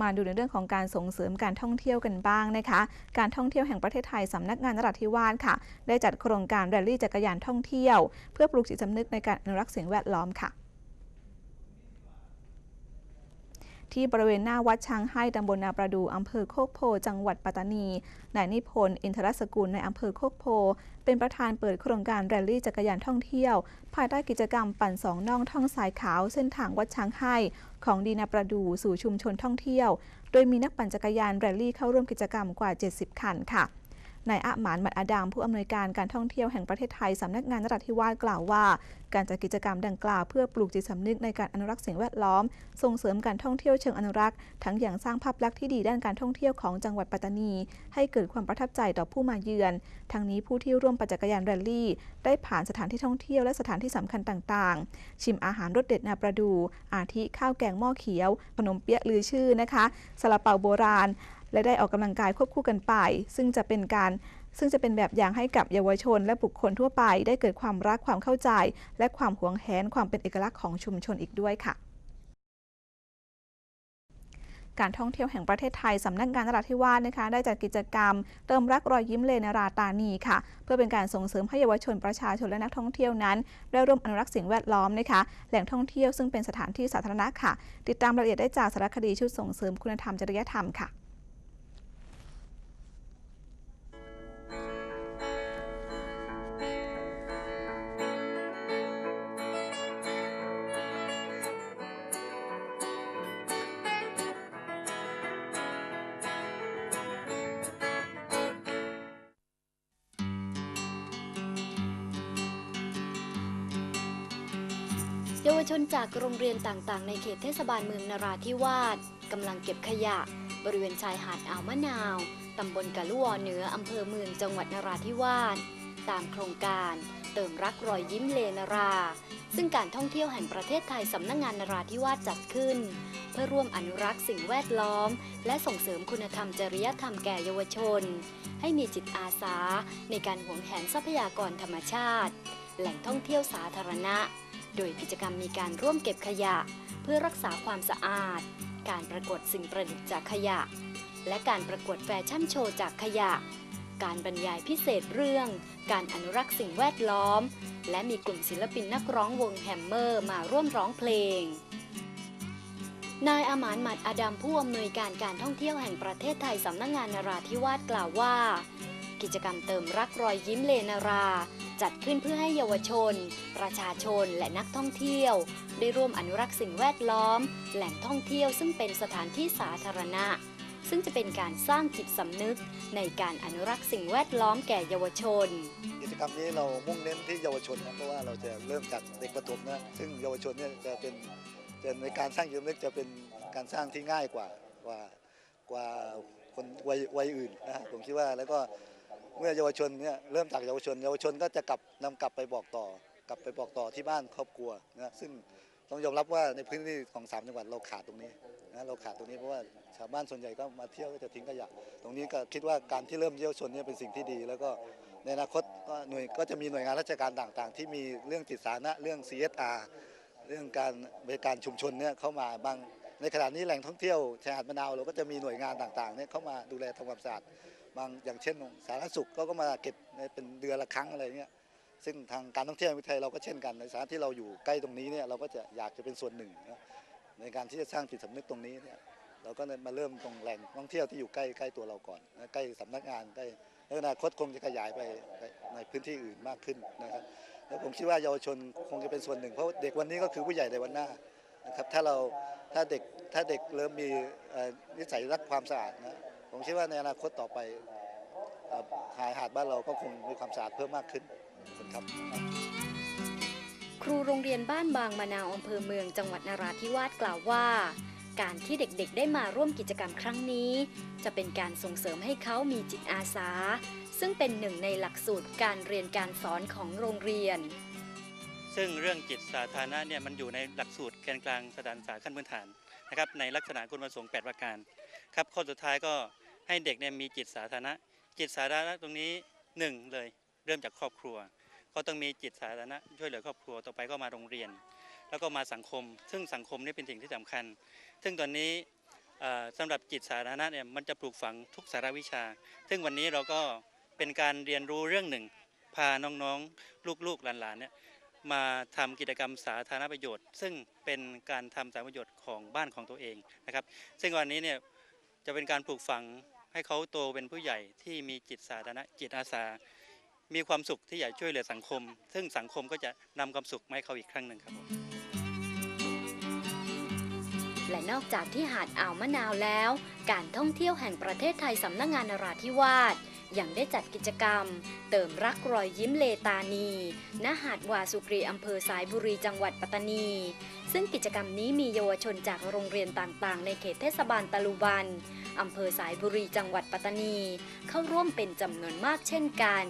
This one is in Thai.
มาดูในเรื่องของการส่งเสริมการท่องเที่ยวกันบ้างนะคะ การท่องเที่ยวแห่งประเทศไทยสำนักงานนราธิวาสค่ะ ได้จัดโครงการแรลลี่จักรยานท่องเที่ยว เพื่อปลูกจิตสำนึกในการอนุรักษ์สิ่งแวดล้อมค่ะ ที่บริเวณหน้าวัดช้างให้ตำบลนาประดูอำเภอโคกโพ จังหวัดปัตตานี นายนิพนธ์ อินทรสกุลในอำเภอโคกโพ เป็นประธานเปิดโครงการแรลลี่จักรยานท่องเที่ยว ภายใต้กิจกรรมปั่นสองน่องท่องสายขาวเส้นทางวัดช้างให้ของดีนาประดูสู่ชุมชนท่องเที่ยว โดยมีนักปั่นจักรยานแรลลี่เข้าร่วมกิจกรรมกว่า 70 คันค่ะ นายอะหมานหมัดอาดามผู้อำนวยการการท่องเที่ยวแห่งประเทศไทยสำนักงานนราธิวาสกล่าวว่า การจัดกิจกรรมดังกล่าวเพื่อปลูกจิตสำนึกในการอนุรักษ์สิ่งแวดล้อม ส่งเสริมการท่องเที่ยวเชิงอนุรักษ์ ทั้งอย่างสร้างภาพลักษณ์ที่ดีด้านการท่องเที่ยวของจังหวัดปัตตานี ให้เกิดความประทับใจต่อผู้มาเยือน ทั้งนี้ผู้ที่ร่วมปั่นจักรยานแรลลี่ ได้ผ่านสถานที่ท่องเที่ยวและสถานที่สำคัญต่างๆ ชิมอาหารรสเด็ดนาประดู อาทิข้าวแกงหม้อเขียวขนมเปี๊ยะลือชื่อนะคะซาลาเปาโบราณและได้ออกกำลังกายควบคู่กันไป ซึ่งจะเป็นการซึ่งจะเป็นแบบอย่างให้กับเยาวชน และบุคคลทั่วไป ได้เกิดความรักความเข้าใจ และความหวงแหนความเป็นเอกลักษณ์ของชุมชนอีกด้วยค่ะการท่องเที่ยวแห่งประเทศไทยสำนักงานนราธิวาสนะคะ ได้จัดกิจกรรม เติมรักรอยยิ้มเลนาราตานีค่ะ เพื่อเป็นการส่งเสริมให้เยาวชนประชาชนและนักท่องเที่ยวนั้น ได้ร่วมอนุรักษ์สิ่งแวดล้อมนะคะ แหล่งท่องเที่ยวซึ่งเป็นสถานที่สาธารณะค่ะ ติดตามรายละเอียดได้จากสารคดีชุดส่งเสริมคุณธรรมจริยธรรมค่ะ เยาวชนจากโรงเรียนต่างๆ ในเขตเทศบาลเมืองนราธิวาสกำลังเก็บขยะ บริเวณชายหาดอ่าวมะนาวตำบลกะลุวอเหนืออำเภอเมืองจังหวัดนราธิวาสตามโครงการเติมรักรอยยิ้มเลนรา ซึ่งการท่องเที่ยวแห่งประเทศไทยสำนักงงานนราธิวาสจัดขึ้น เพื่อร่วมอนุรักษ์สิ่งแวดล้อม และส่งเสริมคุณธรรมจริยธรรมแก่เยาวชน ให้มีจิตอาสาในการหวงแหนทรัพยากรธรรมชาติ แหล่งท่องเที่ยวสาธารณะ โดยกิจกรรมมีการร่วมเก็บขยะ เพื่อรักษาความสะอาด การประกวดสิ่งประดิษฐ์จากขยะ และการประกวดแฟชั่นโชว์จากขยะ การบรรยายพิเศษเรื่อง การอนุรักษ์สิ่งแวดล้อม และมีกลุ่มศิลปินนักร้องวงแฮมเมอร์มาร่วมร้องเพลงนายอามานหมัดอดัมผู้อำนวยการการท่องเที่ยวแห่งประเทศไทยสำนักงานนราธิวาสกล่าวว่า กิจกรรมเติมรักรอยยิ้มเลนารา จัดขึ้นเพื่อให้เยาวชน ประชาชนและนักท่องเที่ยว ได้ร่วมอนุรักษ์สิ่งแวดล้อม แหล่งท่องเที่ยวซึ่งเป็นสถานที่สาธารณะ ซึ่งจะเป็นการสร้างจิตสำนึกในการอนุรักษ์สิ่งแวดล้อมแก่เยาวชน กิจกรรมนี้เรามุ่งเน้นที่เยาวชนนะเพราะว่าเราจะเริ่มจากเด็กประถมนะซึ่งเยาวชนเนี่ยจะเป็นจะในการสร้างจิตสำนึกจะเป็นการสร้างที่ง่ายกว่ากว่ากว่าคนวัยวัยอื่นนะผมคิดว่าแล้วก็ เมื่อเยาวชนเนี่ยเริ่มจากเยาวชน เยาวชนก็จะกลับนำกลับไปบอกต่อ กลับไปบอกต่อที่บ้านครอบครัวนะซึ่งต้องยอมรับว่าในพื้นที่ของสามจังหวัดเราขาดตรงนี้นะเราขาดตรงนี้เพราะว่าชาวบ้านส่วนใหญ่ก็มาเที่ยวก็จะทิ้งขยะตรงนี้ก็คิดว่าการที่เริ่มเยาวชนเนี่ยเป็นสิ่งที่ดี แล้วก็ในอนาคตก็หน่วยก็จะมีหน่วยงานราชการต่างๆ ที่มีเรื่องจิตสาธารณะเรื่อง CSR เรื่องการบริการชุมชนเนี่ยเข้ามาบางในขณะนี้แหล่งท่องเที่ยวชายหาดมะนาวเราก็จะมีหน่วยงานต่างๆเนี่ยเข้ามาดูแลทำความสะอาด บางอย่างเช่นสาธารณสุขก็ก็มาเก็บเป็นเดือนละครั้งอะไรเงี้ยซึ่งทางการท่องเที่ยวแห่งประเทศไทยเราก็เช่นกันในสถานที่เราอยู่ใกล้ตรงนี้เนี่ยเราก็จะอยากจะเป็นส่วนหนึ่งนะในการที่จะสร้างจิตสำนึกตรงนี้เนี่ยเราก็มาเริ่มตรงแหล่งท่องเที่ยวที่อยู่ใกล้ใกล้ตัวเราก่อนนะใกล้สำนักงานใกล้แล้วอนาคตคงจะขยายไปในพื้นที่อื่นมากขึ้นนะครับแล้วผมคิดว่าเยาวชนคงจะเป็นส่วนหนึ่งเพราะเด็กวันนี้ก็คือผู้ใหญ่ในวันหน้านะครับถ้าเราถ้าเด็กถ้าเด็กเริ่มมีนิสัยรักความสะอาดนะ ผมคิดว่าในอนาคตต่อไปเอ่อหายหาดบ้านเราก็คงมีความสะอาดเพิ่มมากขึ้นขอบคุณครับ ครูโรงเรียนบ้านบางมะนาวอำเภอเมืองจังหวัดนราธิวาสกล่าวว่า การที่เด็กๆได้มาร่วมกิจกรรมครั้งนี้ จะเป็นการส่งเสริมให้เขามีจิตอาสา ซึ่งเป็นหนึ่งในหลักสูตรการเรียนการสอนของโรงเรียน ซึ่งเรื่องจิตสาธารณะเนี่ยมันอยู่ในหลักสูตรแกนกลางสถานศึกษาขั้นพื้นฐานนะครับในลักษณะคุณประสงค์ 8 ประการครับข้อสุดท้ายก็ ให้เด็กเนี่ยมีจิตสาธารณะ จิตสาธารณะตรงนี้หนึ่งเลยเริ่มจากครอบครัวก็ต้องมีจิตสาธารณะช่วยเหลือครอบครัวต่อไปก็มาโรงเรียน แล้วก็มาสังคม ซึ่งสังคมนี่เป็นสิ่งที่สำคัญ ซึ่งตอนนี้เอ่อสำหรับจิตสาธารณะเนี่ยมันจะปลูกฝังทุกสารวิชา ซึ่งวันนี้เราก็เป็นการเรียนรู้เรื่องหนึ่ง พาน้องๆ ลูกๆหลานๆเนี่ยมาทำกิจกรรมสาธารณประโยชน์ ซึ่งเป็นการทำสาธารณประโยชน์ของบ้านของตัวเองนะครับ ซึ่งวันนี้เนี่ยจะเป็นการปลูกฝัง ให้เขาโตเป็นผู้ใหญ่ที่มีจิตสาธารณะจิตอาสา มีความสุขที่อยากช่วยเหลือสังคม ซึ่งสังคมก็จะนำความสุขมาให้เขาอีกครั้งหนึ่งครับผมและนอกจากที่หาดอ่าวมะนาวแล้ว การท่องเที่ยวแห่งประเทศไทยสำนักงงานนราธิวาส ยังได้จัดกิจกรรม เติมรักรอยยิ้มเลตานีณหาดวาสุกรีอำเภอสายบุรีจังหวัดปัตตานี ซึ่งกิจกรรมนี้มีเยาวชนจากโรงเรียนต่างๆ ในเขตเทศบาลตะลุบันอำเภอสายบุรีจังหวัดปัตตานี เข้าร่วมเป็นจำนวนมากเช่นกัน